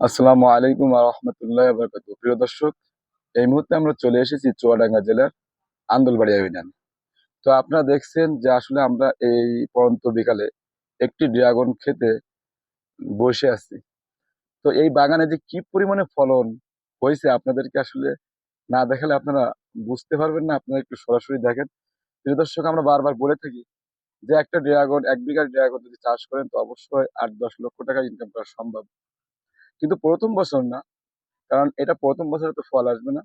আসসালামু আলাইকুম রহমতুল্লাহ বরকাত প্রিয় দর্শক, এই মুহূর্তে আমরা চলে এসেছি চুয়াডাঙ্গা জেলার আন্দুলবাড়ি ইউনিয়ন তো আপনারা দেখছেন যে আসলে আমরা এই পরন্ত বিকালে একটি ড্রাগন খেতে বসে আছি। তো এই বাগানে যে কি পরিমাণে ফলন হয়েছে আপনাদেরকে আসলে না দেখালে আপনারা বুঝতে পারবেন না, আপনারা একটু সরাসরি দেখেন। প্রিয় দর্শক, আমরা বারবার বলে থাকি যে একটা ড্রাগন, এক বিঘা ড্রাগন যদি চাষ করেন তো অবশ্যই আট দশ লক্ষ টাকা ইনকাম করা সম্ভব। কিন্তু প্রথম বছর না। কারণ এটা প্রথম বছরে তো ফল আসবে না।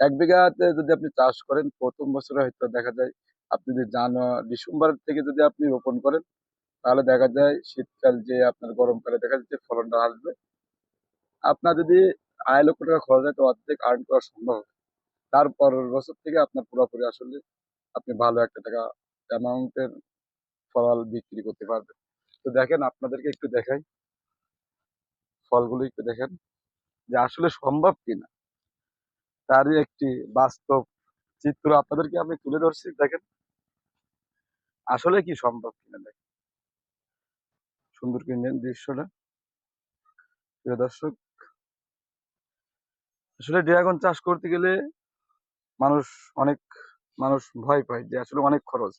এক বিঘাতে যদি আপনি চাষ করেন, প্রথম বছরে হয়তো দেখা যায় আপনি যদি জানুয়ারি ডিসেম্বর থেকে যদি আপনি রোপণ করেন, তাহলে দেখা যায় শীতকাল যে আপনার গরমকালে দেখা যাচ্ছে ফলনটা আসবে। আপনার যদি আড়াই লক্ষ টাকা খরচ হয়, তো অর্ধেক আর্ন করা সম্ভব হবে। তারপর বছর থেকে আপনার পুরোপুরি আসলে আপনি ভালো একটা টাকা অ্যামাউন্টের ফল বিক্রি করতে পারবেন। তো দেখেন, আপনাদেরকে একটু দেখাই। ফলগুলো একটু দেখেন যে আসলে সম্ভব কিনা। তারই একটি বাস্তব চিত্র আপনাদেরকে আমি তুলে ধরছি, দেখেন। আসলে কি সম্ভব কিনা দেখেন সুন্দর কিনলেন দৃশ্যটা। প্রিয় দর্শক, আসলে ড্রাগন চাষ করতে গেলে মানুষ অনেক, মানুষ ভয় পায় যে আসলে অনেক খরচ।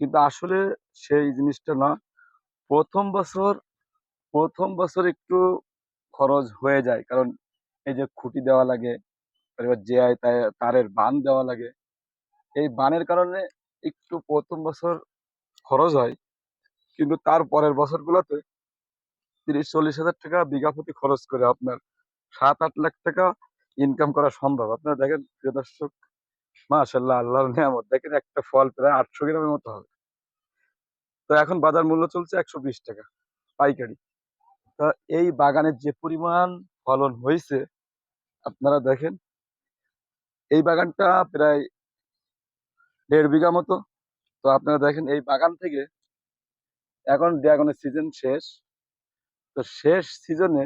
কিন্তু আসলে সেই জিনিসটা না। প্রথম বছর প্রথম বছর একটু খরচ হয়ে যায়। কারণ এই যে খুঁটি দেওয়া লাগে এবার যে তারের বান দেওয়া লাগে। এই বানের কারণে একটু প্রথম বছর খরচ হয়। কিন্তু তার পরের বছরগুলোতে তিরিশ, চল্লিশ হাজার টাকা বিঘা প্রতি খরচ করে আপনার সাত, আট লাখ টাকা ইনকাম করা সম্ভব। আপনারা দেখেন, প্রিয় দর্শক মাশাল্লাহ আল্লাহর নিয়ামত। দেখেন একটা ফল প্রায় আটশো গ্রামের মতো হবে। তো এখন বাজার মূল্য চলছে একশো বিশ টাকা পাইকারি। তো এই বাগানের যে পরিমাণ ফলন হয়েছে আপনারা দেখেন, এই বাগানটা প্রায় দেড় বিঘা মতো। তো আপনারা দেখেন, এই বাগান থেকে এখন ড্রাগনের সিজন শেষ। তো শেষ সিজনে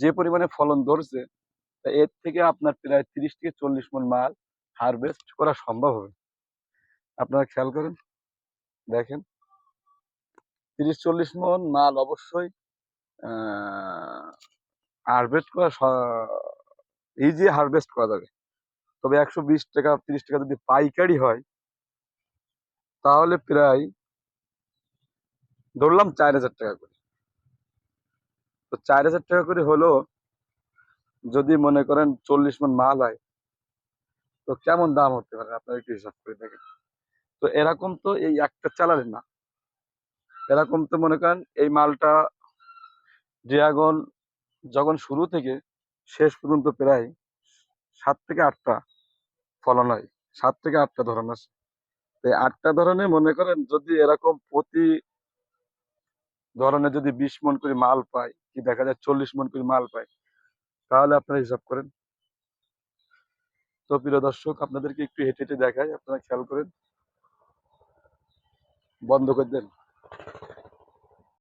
যে পরিমাণে ফলন ধরছে, তা এর থেকে আপনার প্রায় তিরিশ থেকে চল্লিশ মন মাল হারভেস্ট করা সম্ভব হবে। আপনারা খেয়াল করেন, দেখেন, তিরিশ চল্লিশ মন মাল অবশ্যই হারভেস্ট করা ইজি হারভেস্ট করা যাবে। তবে একশো বিশ টাকা, তিরিশ টাকা যদি পাইকারি হয়, তাহলে প্রায় ধরলাম চার হাজার টাকা করে। তো চার হাজার টাকা করে হলো, যদি মনে করেন চল্লিশ মন মাল হয়, তো কেমন দাম হতে পারে? আপনারা একটু হিসাব করে দেখেন। তো এরকম তো এই একটা চালালে না। এরকম তো মনে করেন এই মালটা ড্রাগন যখন শুরু থেকে শেষ পর্যন্ত প্রায় সাত থেকে আটটা ফলন হয়, সাত থেকে আটটা ধরন আছে এই আটটা ধরনে মনে করেন যদি এরকম প্রতি ধরনের যদি বিশ মন করে মাল পায়, কি দেখা যায় চল্লিশ মন করে মাল পায়, তাহলে আপনারা হিসাব করেন। তো প্রিয় দর্শক, আপনাদেরকে একটু হেঁটে হেঁটে দেখায় আপনারা খেয়াল করেন। বন্ধ করে দেন।